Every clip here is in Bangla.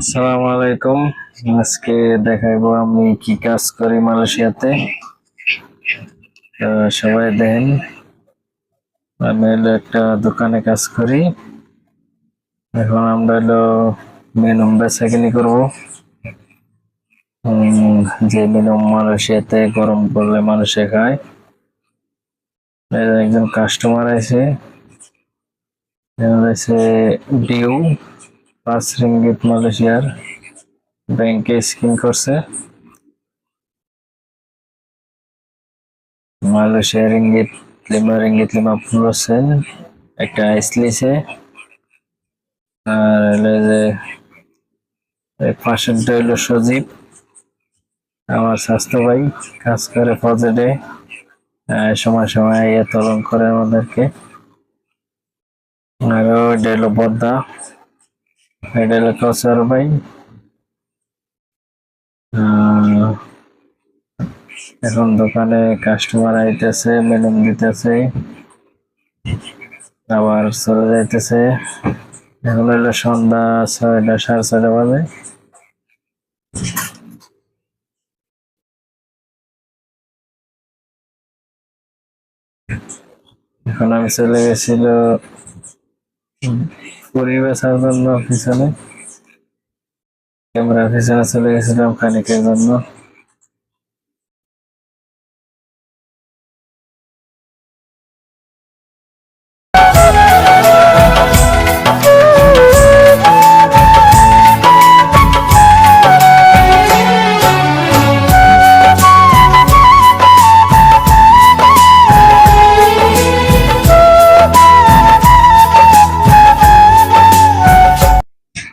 আসসালামু আলাইকুম আজকে দেখাইবো আমি কি কাজ করি মালয়েশিয়াতে। সবাই দেখেন, আমি হলো একটা দোকানে কাজ করি। এখন আমরা হলো মেনু বেচাকিনি করব। যে মেনু মালয়েশিয়াতে গরম করলে মানুষে খায়। একজন কাস্টমার আছে ডিউ। পাঁচ রিঙ্গিত মালয়েশিয়ার ব্যাংকে স্কিম করছে। মালয়েশিয়া রিঙ্গিত লিমা রিঙ্গিত লিমা পনেরো সেন্ট একটা আইস লিছে আর হলো যে পাশেরটা হলো সজীব, আমার স্বাস্থ্য ভাই, কাজ করে প্রজেক্টে সময় সময় ইয়ে তলন করে আমাদেরকে আর হলো বদ্দা এটা হলো কসার ভাই এখন দোকানে কাস্টমার আইতেছে মেনুম দিতেছে। আবার চলে যাইতেছে। এখন হলো সন্ধ্যা ছয়টা, সাড়ে ছয়টা বাজে। এখন আমি চলে গেছিল পরিবেশের জন্য পিছনে। ক্যামেরা পিছনে চলে গেছিলাম খানিকের জন্য।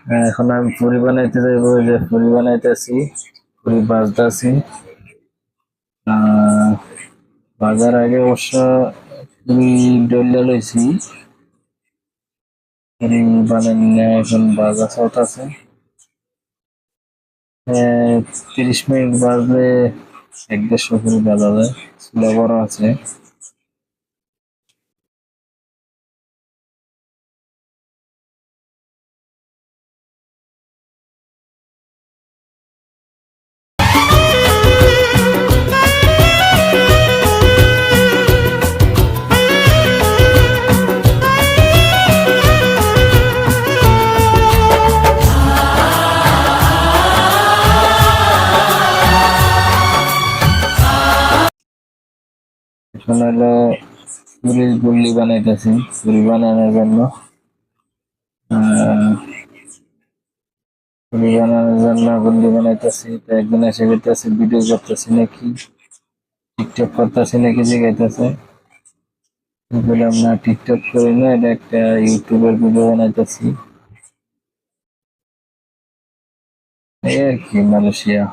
এখন আমি পুরি বানাইতে যাইবো যে পুরি বানাইতেছি, পুরি বাজতেছি। বাজার আগে অবশ্য পুরি ডলিয়া লইছি। পুরি বানাই এখন বাজার চলতেছে তিরিশ মিনিট বাজলে এক দেড়শো পুরি বাজা যায়, চুলা বড় আছে। এখন হলো পুরির গুল্লি বানাইতেছি পুরি বানানোর জন্য। পুরি বানানোর জন্য গুল্লি বানাইতেছি, তো একদিন এসে করতেছি ভিডিও করতেছি নাকি? টিকটক করতেছি নাকি? জিগাইতেছে বললাম, না, টিকটক করি না, এটা একটা ইউটিউবের ভিডিও বানাইতেছি। এই আর কি, মালয়েশিয়া।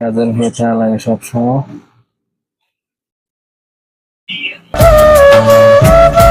কাজের কথা লাগে সবসময়। Thank you.